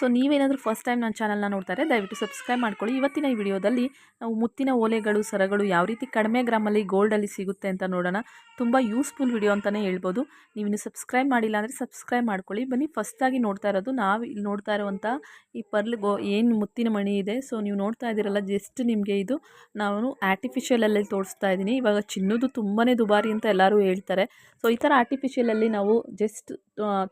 So ನೀವೇನಾದರೂ first time ನನ್ನ ಚಾನಲ್ನ ನೋಡ್ತಾರೆ, ದಯವಿಟ್ಟು ಸಬ್ಸ್ಕ್ರೈಬ್ ಮಾಡ್ಕೊಳ್ಳಿ. ಇವತ್ತಿನ ಈ ವಿಡಿಯೋದಲ್ಲಿ ನಾವು ಮುತ್ತಿನ ಓಲೆಗಳು, ಸರಗಳು ಯಾವ ರೀತಿ ಕಡಿಮೆ ಗ್ರಾಮಲ್ಲಿ ಗೋಲ್ಡಲ್ಲಿ ಸಿಗುತ್ತೆ ಅಂತ ನೋಡೋಣ. ತುಂಬ ಯೂಸ್ಫುಲ್ ವಿಡಿಯೋ ಅಂತಲೇ ಹೇಳ್ಬೋದು. ನೀವು ಇನ್ನು ಸಬ್ಸ್ಕ್ರೈಬ್ ಮಾಡಿಲ್ಲ ಅಂದರೆ ಸಬ್ಸ್ಕ್ರೈಬ್ ಮಾಡ್ಕೊಳ್ಳಿ. ಬನ್ನಿ ಫಸ್ಟಾಗಿ ನೋಡ್ತಾ ಇರೋದು, ನಾವು ಇಲ್ಲಿ ನೋಡ್ತಾ ಇರುವಂಥ ಈ ಪರ್ಲ್ ಗೋ, ಏನು ಮುತ್ತಿನ ಮಣಿ ಇದೆ. ಸೊ ನೀವು ನೋಡ್ತಾ ಇದ್ದೀರಲ್ಲ ಜಸ್ಟ್ ನಿಮಗೆ ಇದು ನಾನು ಆರ್ಟಿಫಿಷಿಯಲಲ್ಲಿ ತೋರಿಸ್ತಾ ಇದ್ದೀನಿ. ಇವಾಗ ಚಿನ್ನದು ತುಂಬಾ ದುಬಾರಿ ಅಂತ ಎಲ್ಲರೂ ಹೇಳ್ತಾರೆ. ಸೊ ಈ ಥರ ಆರ್ಟಿಫಿಷಿಯಲಲ್ಲಿ ನಾವು ಜಸ್ಟ್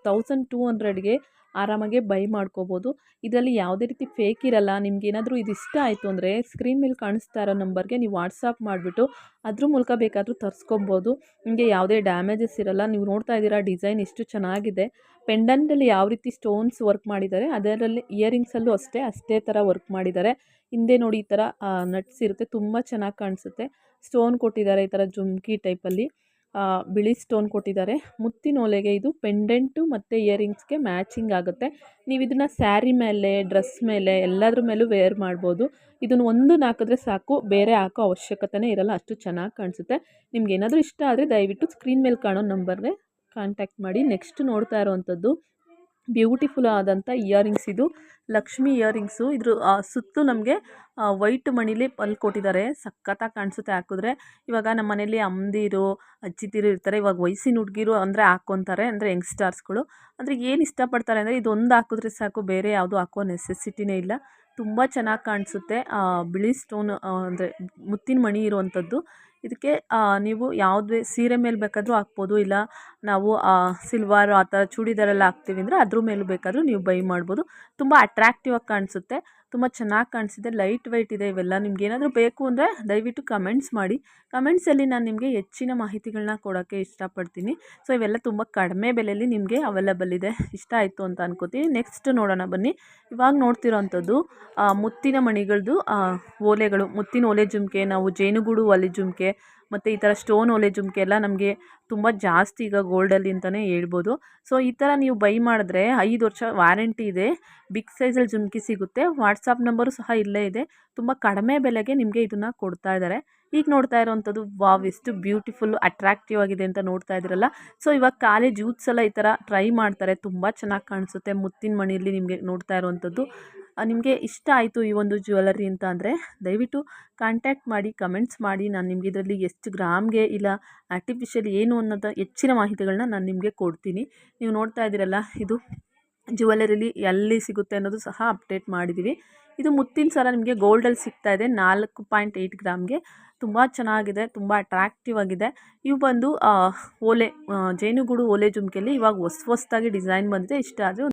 ತೌಸಂಡ್ ಟೂ ಹಂಡ್ರೆಡ್ಗೆ ಆರಾಮಾಗೆ ಬೈ ಮಾಡ್ಕೋಬೋದು. ಇದರಲ್ಲಿ ಯಾವುದೇ ರೀತಿ ಫೇಕ್ ಇರಲ್ಲ. ನಿಮ್ಗೆ ಏನಾದರೂ ಇದು ಇಷ್ಟ ಆಯಿತು ಅಂದರೆ ಸ್ಕ್ರೀನ್ ಮೇಲೆ ಕಾಣಿಸ್ತಾ ಇರೋ ನಂಬರ್ಗೆ ನೀವು ವಾಟ್ಸಪ್ ಮಾಡಿಬಿಟ್ಟು ಅದ್ರ ಮೂಲಕ ಬೇಕಾದರೂ ತರಿಸ್ಕೊಬೋದು. ನಿಮಗೆ ಯಾವುದೇ ಡ್ಯಾಮೇಜಸ್ ಇರಲ್ಲ. ನೀವು ನೋಡ್ತಾ ಇದ್ದೀರಾ ಡಿಸೈನ್ ಎಷ್ಟು ಚೆನ್ನಾಗಿದೆ. ಪೆಂಡಂಟಲ್ಲಿ ಯಾವ ರೀತಿ ಸ್ಟೋನ್ಸ್ ವರ್ಕ್ ಮಾಡಿದ್ದಾರೆ. ಅದರಲ್ಲಿ ಇಯರಿಂಗ್ಸಲ್ಲೂ ಅಷ್ಟೇ ಅಷ್ಟೇ ಥರ ವರ್ಕ್ ಮಾಡಿದ್ದಾರೆ. ಹಿಂದೆ ನೋಡಿ ಈ ಥರ ನಟ್ಸ್ ಇರುತ್ತೆ. ತುಂಬ ಚೆನ್ನಾಗಿ ಕಾಣಿಸುತ್ತೆ. ಸ್ಟೋನ್ ಕೊಟ್ಟಿದ್ದಾರೆ ಈ ಥರ ಜುಮ್ಕಿ ಟೈಪಲ್ಲಿ ಬಿಳಿ ಸ್ಟೋನ್ ಕೊಟ್ಟಿದ್ದಾರೆ. ಮುತ್ತಿನ ಓಲೆಗೆ ಇದು ಪೆಂಡೆಂಟು ಮತ್ತು ಇಯರಿಂಗ್ಸ್ಗೆ ಮ್ಯಾಚಿಂಗ್ ಆಗುತ್ತೆ. ನೀವು ಇದನ್ನು ಸ್ಯಾರಿ ಮೇಲೆ, ಡ್ರೆಸ್ ಮೇಲೆ, ಎಲ್ಲದ್ರ ಮೇಲೂ ವೇರ್ ಮಾಡ್ಬೋದು. ಇದನ್ನು ಒಂದು ಹಾಕಿದ್ರೆ ಸಾಕು, ಬೇರೆ ಹಾಕೋ ಅವಶ್ಯಕತೆನೇ ಇರಲ್ಲ, ಅಷ್ಟು ಚೆನ್ನಾಗಿ ಕಾಣಿಸುತ್ತೆ. ನಿಮ್ಗೆ ಏನಾದರೂ ಇಷ್ಟ ಆದರೆ ದಯವಿಟ್ಟು ಸ್ಕ್ರೀನ್ ಮೇಲೆ ಕಾಣೋ ನಂಬರ್ಗೆ ಕಾಂಟ್ಯಾಕ್ಟ್ ಮಾಡಿ. ನೆಕ್ಸ್ಟ್ ನೋಡ್ತಾ ಇರೋವಂಥದ್ದು ಬ್ಯೂಟಿಫುಲ್ ಆದಂಥ ಇಯರಿಂಗ್ಸ್ ಇದು. ಲಕ್ಷ್ಮಿ ಇಯರಿಂಗ್ಸು. ಇದ್ರ ಸುತ್ತು ನಮಗೆ ವೈಟ್ ಮಣಿಲಿ ಪಲ್ ಕೊಟ್ಟಿದ್ದಾರೆ. ಸಖತ್ತಾಗಿ ಕಾಣಿಸುತ್ತೆ ಹಾಕಿದ್ರೆ. ಇವಾಗ ನಮ್ಮ ಮನೇಲಿ ಅಮ್ಮದಿರು ಅಜ್ಜಿದಿರು ಇರ್ತಾರೆ. ಇವಾಗ ವಯಸ್ಸಿನ ಹುಡುಗಿರು ಅಂದರೆ ಹಾಕ್ಕೊತಾರೆ ಅಂದರೆ ಯಂಗ್ಸ್ಟರ್ಸ್ಗಳು. ಅಂದರೆ ಏನು ಇಷ್ಟಪಡ್ತಾರೆ ಅಂದರೆ ಇದೊಂದು ಹಾಕಿದ್ರೆ ಸಾಕು, ಬೇರೆ ಯಾವುದು ಹಾಕೋ ನೆಸೆಸಿಟಿನೇ ಇಲ್ಲ. ತುಂಬ ಚೆನ್ನಾಗಿ ಕಾಣಿಸುತ್ತೆ. ಬಿಳಿ ಸ್ಟೋನ್ ಅಂದರೆ ಮುತ್ತಿನ ಮಣಿ ಇರುವಂಥದ್ದು. ಇದಕ್ಕೆ ನೀವು ಯಾವುದೇ ಸೀರೆ ಮೇಲೆ ಬೇಕಾದರೂ ಹಾಕ್ಬೋದು, ಇಲ್ಲ ನಾವು ಸಿಲ್ವಾರು ಆ ಥರ ಚೂಡಿದಾರೆಲ್ಲ ಹಾಕ್ತೀವಿ ಅಂದರೆ ಅದ್ರ ಮೇಲೂ ಬೇಕಾದರೂ ನೀವು ಬೈ ಮಾಡ್ಬೋದು. ತುಂಬ ಅಟ್ರ್ಯಾಕ್ಟಿವ್ ಆಗಿ ಕಾಣಿಸುತ್ತೆ, ತುಂಬ ಚೆನ್ನಾಗಿ ಕಾಣಿಸಿದೆ ಲೈಟ್ ವೆಯ್ಟ್ ಇದೆ ಇವೆಲ್ಲ ನಿಮ್ಗೆ ಏನಾದರೂ ಬೇಕು ಅಂದರೆ ದಯವಿಟ್ಟು ಕಮೆಂಟ್ಸ್ ಮಾಡಿ. ಕಮೆಂಟ್ಸಲ್ಲಿ ನಾನು ನಿಮಗೆ ಹೆಚ್ಚಿನ ಮಾಹಿತಿಗಳನ್ನ ಕೊಡೋಕ್ಕೆ ಇಷ್ಟಪಡ್ತೀನಿ. ಸೊ ಇವೆಲ್ಲ ತುಂಬ ಕಡಿಮೆ ಬೆಲೆಯಲ್ಲಿ ನಿಮಗೆ ಅವೈಲೇಬಲ್ ಇದೆ. ಇಷ್ಟ ಆಯಿತು ಅಂತ ಅನ್ಕೋತೀನಿ. ನೆಕ್ಸ್ಟ್ ನೋಡೋಣ ಬನ್ನಿ. ಇವಾಗ ನೋಡ್ತಿರೋ ಅಂಥದ್ದು ಮುತ್ತಿನ ಮಣಿಗಳದ್ದು ಓಲೆಗಳು, ಮುತ್ತಿನ ಓಲೆ ಜುಮ್ಕೆ, ನಾವು ಜೇನುಗೂಡು ಒಲೆ ಜುಮ್ಕೆ ಮತ್ತು ಈ ಥರ ಸ್ಟೋನ್ ಓಲೆ ಜುಮ್ಕೆ ಎಲ್ಲ ನಮಗೆ ತುಂಬ ಜಾಸ್ತಿ ಈಗ ಗೋಲ್ಡಲ್ಲಿ ಅಂತಲೇ ಹೇಳ್ಬೋದು. ಸೊ ಈ ಥರ ನೀವು ಬೈ ಮಾಡಿದ್ರೆ ಐದು ವರ್ಷ ವಾರಂಟಿ ಇದೆ ಬಿಗ್ ಸೈಜಲ್ಲಿ ಜುಮ್ಕಿ ಸಿಗುತ್ತೆ. ವಾಟ್ಸಪ್ ನಂಬರು ಸಹ ಇಲ್ಲೇ ಇದೆ. ತುಂಬ ಕಡಿಮೆ ಬೆಲೆಗೆ ನಿಮಗೆ ಇದನ್ನು ಕೊಡ್ತಾ ಇದ್ದಾರೆ. ಈಗ ನೋಡ್ತಾ ಇರೋವಂಥದ್ದು ವಾವ್ ಎಷ್ಟು ಬ್ಯೂಟಿಫುಲ್ ಅಟ್ರಾಕ್ಟಿವ್ ಆಗಿದೆ ಅಂತ ನೋಡ್ತಾ ಇದ್ರಲ್ಲ ಸೊ ಇವಾಗ ಕಾಲೇಜ್ ಯೂತ್ಸ್ ಎಲ್ಲ ಈ ಥರ ಟ್ರೈ ಮಾಡ್ತಾರೆ. ತುಂಬ ಚೆನ್ನಾಗಿ ಕಾಣಿಸುತ್ತೆ. ಮುತ್ತಿನ ಮಣಿಯಲ್ಲಿ ನಿಮಗೆ ನೋಡ್ತಾ ಇರೋವಂಥದ್ದು. ನಿಮಗೆ ಇಷ್ಟ ಆಯಿತು ಈ ಒಂದು ಜ್ಯುವೆಲರಿ ಅಂತ ಅಂದರೆ, ದಯವಿಟ್ಟು ಕಾಂಟ್ಯಾಕ್ಟ್ ಮಾಡಿ ಕಮೆಂಟ್ಸ್ ಮಾಡಿ. ನಾನು ನಿಮಗೆ ಇದರಲ್ಲಿ ಎಷ್ಟು ಗ್ರಾಮ್ಗೆ ಇಲ್ಲ ಆರ್ಟಿಫಿಷಿಯಲ್ ಏನು ಅನ್ನೋದು ಹೆಚ್ಚಿನ ಮಾಹಿತಿಗಳನ್ನ ನಾನು ನಿಮಗೆ ಕೊಡ್ತೀನಿ. ನೀವು ನೋಡ್ತಾ ಇದ್ದೀರಲ್ಲ, ಇದು ಜ್ಯುವೆಲರಿಲಿ ಎಲ್ಲಿ ಸಿಗುತ್ತೆ ಅನ್ನೋದು ಸಹ ಅಪ್ಡೇಟ್ ಮಾಡಿದ್ದೀವಿ ಇದು ಮುತ್ತಿನ ಸರ ನಿಮಗೆ ಗೋಲ್ಡಲ್ಲಿ ಸಿಗ್ತಾ ಇದೆ, ನಾಲ್ಕು ಪಾಯಿಂಟ್ ಏಯ್ಟ್ ಗ್ರಾಮ್ಗೆ. ತುಂಬ ಚೆನ್ನಾಗಿದೆ, ತುಂಬ ಅಟ್ರಾಕ್ಟಿವ್ ಆಗಿದೆ. ಇವು ಬಂದು ಓಲೆ ಜೇನುಗೂಡು ಓಲೆ ಜುಮ್ಕೆಯಲ್ಲಿ ಇವಾಗ ಹೊಸ ಹೊಸ್ದಾಗಿ ಡಿಸೈನ್ ಬಂದಿದೆ. ಇಷ್ಟ ಆದರೆ